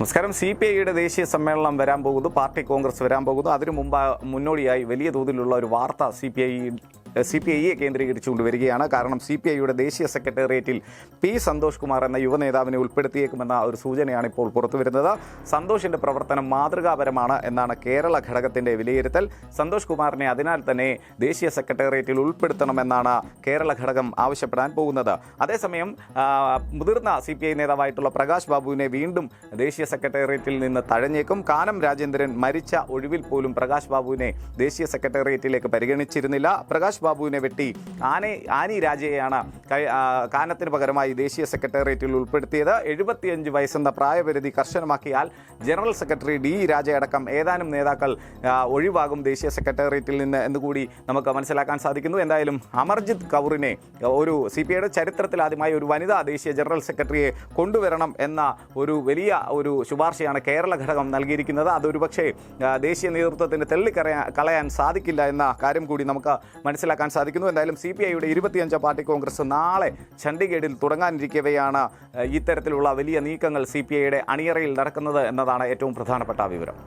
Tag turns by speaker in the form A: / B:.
A: നമസ്കാരം. C P ഐയുടെ ദേശീയ സമ്മേളനം വരാൻ പോകുന്നു. പാർട്ടി കോൺഗ്രസ് വരാൻ പോകുന്നു. അതിനു മുമ്പ് മുന്നോടിയായി വലിയ തോതിലുള്ള ഒരു വാർത്ത C P I C P ഐയെ കേന്ദ്രീകരിച്ചുകൊണ്ട് വരികയാണ്. കാരണം സി പി ഐയുടെ ദേശീയ സെക്രട്ടേറിയറ്റിൽ പി സന്തോഷ് കുമാർ എന്ന യുവനേതാവിനെ ഉൾപ്പെടുത്തിയേക്കുമെന്ന ഒരു സൂചനയാണ് ഇപ്പോൾ പുറത്തുവരുന്നത്. സന്തോഷിന്റെ പ്രവർത്തനം മാതൃകാപരമാണ് എന്നാണ് കേരള ഘടകത്തിന്റെ വിലയിരുത്തൽ. സന്തോഷ് കുമാറിനെ അതിനാൽ തന്നെ ദേശീയ സെക്രട്ടേറിയറ്റിൽ ഉൾപ്പെടുത്തണമെന്നാണ് കേരള ഘടകം ആവശ്യപ്പെടാൻ പോകുന്നത്. അതേസമയം മുതിർന്ന സി പി ഐ നേതാവായിട്ടുള്ള പ്രകാശ് ബാബുവിനെ വീണ്ടും ദേശീയ സെക്രട്ടേറിയറ്റിൽ നിന്ന് തഴഞ്ഞേക്കും. കാനം രാജേന്ദ്രൻ മരിച്ച ഒഴിവിൽ പോലും പ്രകാശ് ബാബുവിനെ ദേശീയ സെക്രട്ടേറിയറ്റിലേക്ക് പരിഗണിച്ചിരുന്നില്ല. പ്രകാശ് ബാബുവിനെ വെട്ടി. ആനെ ആനി രാജയെയാണ് കാനത്തിന് പകരമായി ദേശീയ സെക്രട്ടേറിയറ്റിൽ ഉൾപ്പെടുത്തിയത്. എഴുപത്തിയഞ്ച് വയസ്സെന്ന പ്രായപരിധി കർശനമാക്കിയാൽ ജനറൽ സെക്രട്ടറി ഡി രാജയടക്കം ഏതാനും നേതാക്കൾ ഒഴിവാകും ദേശീയ സെക്രട്ടേറിയറ്റിൽ നിന്ന് എന്നുകൂടി നമുക്ക് മനസ്സിലാക്കാൻ സാധിക്കുന്നു. എന്തായാലും അമർജിത് കൗറിനെ ഒരു സി പി ഐയുടെ ചരിത്രത്തിൽ ആദ്യമായി ഒരു വനിതാ ദേശീയ ജനറൽ സെക്രട്ടറിയെ കൊണ്ടുവരണം എന്ന ഒരു വലിയ ഒരു ശുപാർശയാണ് കേരള ഘടകം നൽകിയിരിക്കുന്നത്. അതൊരു പക്ഷേ ദേശീയ നേതൃത്വത്തിന് തള്ളിക്കറയാൻ കളയാൻ സാധിക്കില്ല എന്ന കാര്യം കൂടി നമുക്ക് മനസ്സിലാക്കാൻ സാധിക്കുന്നു. എന്തായാലും സി പി ഐയുടെ ഇരുപത്തിയഞ്ചാം പാർട്ടി കോൺഗ്രസ് നാളെ ചണ്ഡീഗഡിൽ തുടങ്ങാനിരിക്കവെയാണ് ഇത്തരത്തിലുള്ള വലിയ നീക്കങ്ങൾ സി പി ഐയുടെ അണിയറയിൽ നടക്കുന്നത് എന്നതാണ് ഏറ്റവും പ്രധാനപ്പെട്ട വിവരം.